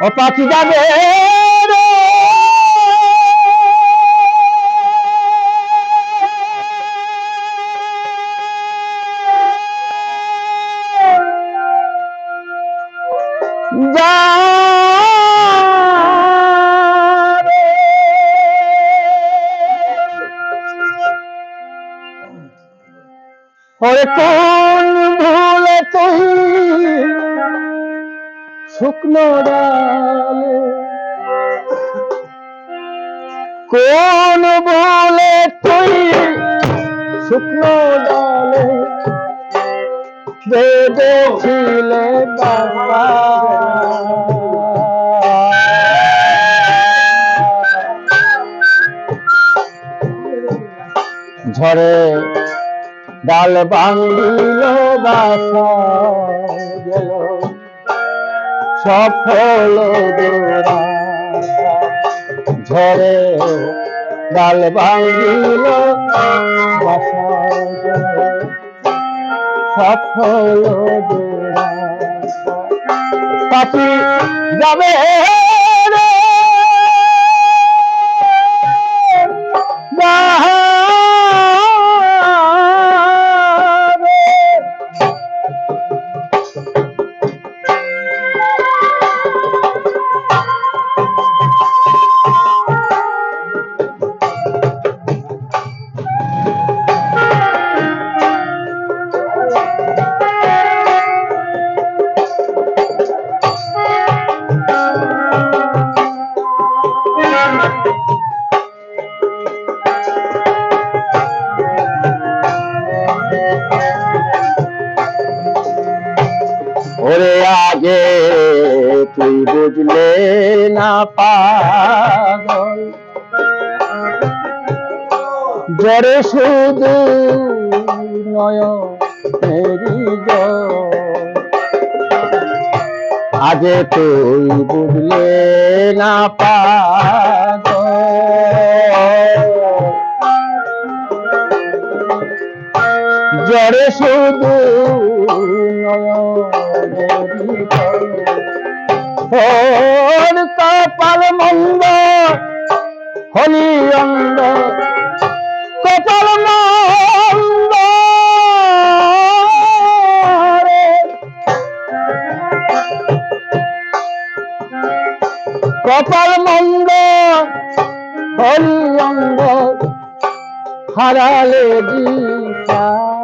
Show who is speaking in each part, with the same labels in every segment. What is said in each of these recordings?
Speaker 1: ও পাখি যাবে রে। ওরে কোন ভুলে তুই। শুকনো ডালে। কোন বলে তুই? শুকনো ডালে। বেঁধেছিলে বাবা ঝড়ে ডাল ভাঙ্গিল বাসা গেল। সফল ঝড়ে ডাল গেল। সফল পাখি যাবে ওরে আগে তুই বুঝলে না পাগল জরে শুধু জল। আগে তুই বুঝলে না পাগল জরে শুধু কপাল মন্দ হলি অন্ধ। কপাল মন্দ। কপাল মন্দ হলি অন্ধ। হারালে দিশা।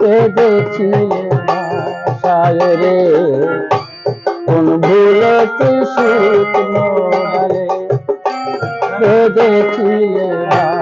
Speaker 1: কেঁদেছিলে বাসায় রে। কোন ভুলে তুই শুকনো কেঁদেছিলে বাসা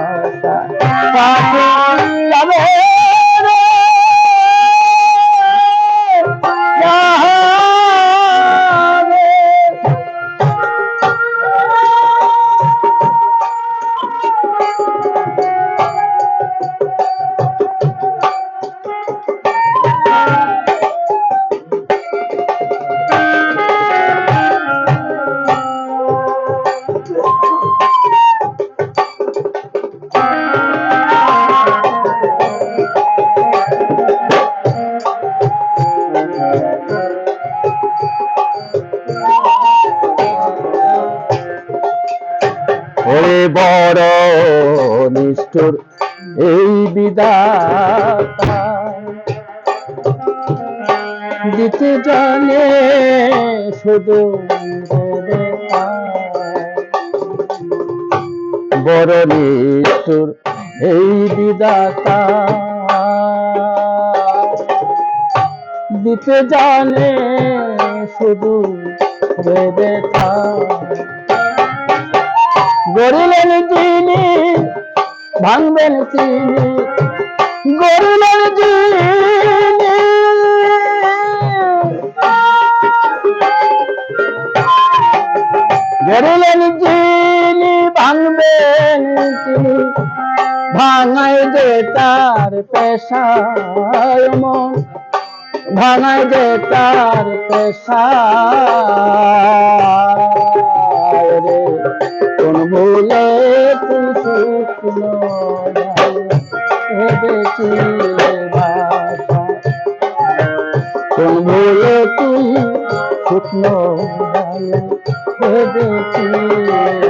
Speaker 1: ওরে বড় নিষ্ঠুর এই বিদাতা দিতে জানে শুধু বড় নিষ্ঠুর এই বিদাতা দিতে জানে শুধু বেদে গড়িলেন যিনি ভাঙবেন তিনি। গড়িলেন যিনি গড়িলেন যিনি ভাঙবেন তিনি। ভাঙায় যে তার পেশায় মন ভাঙায় যে তার পেশায় কোন শুকনো দেখি